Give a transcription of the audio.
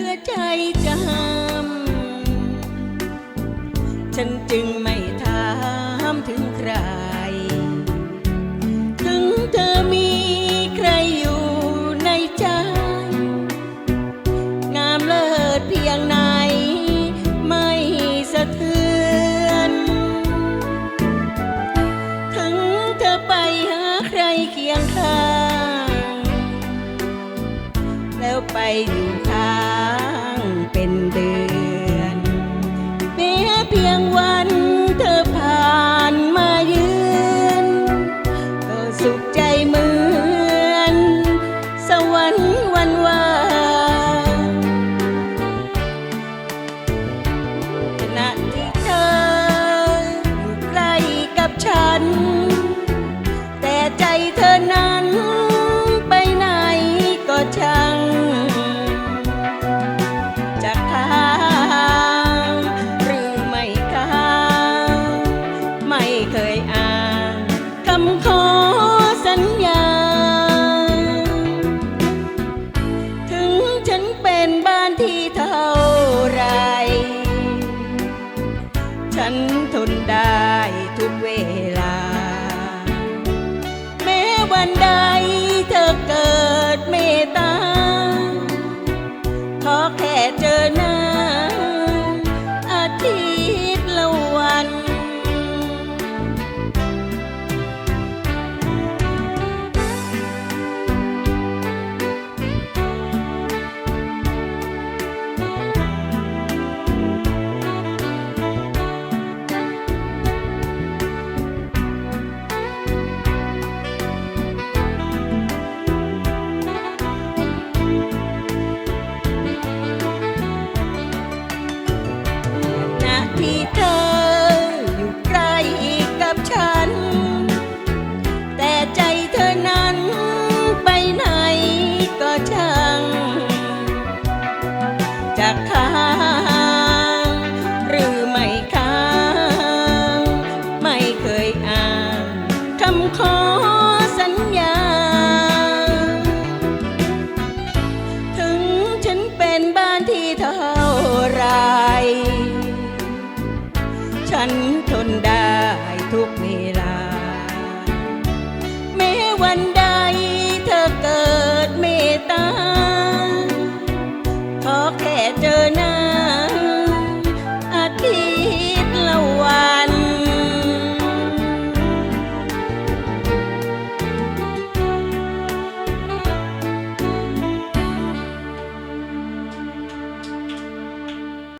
ลือใจจำฉันจึงไม่ถามถึงใคร ถึงเธอมีใครอยู่ในใจ งามเลิศเพียงไหน ไม่สะเทือน ถึงเธอไปหาใครเคียงข้าง แล้วไปอยู่ันวันวาขณะที่เธออยู่ใกล้กับฉัน แต่ใจเธอนั้นไปไหนก็ช่างจะข้ามหรือไม่ข้ามไม่เคยอ่านคำขอ เท่าไร ฉันทนได้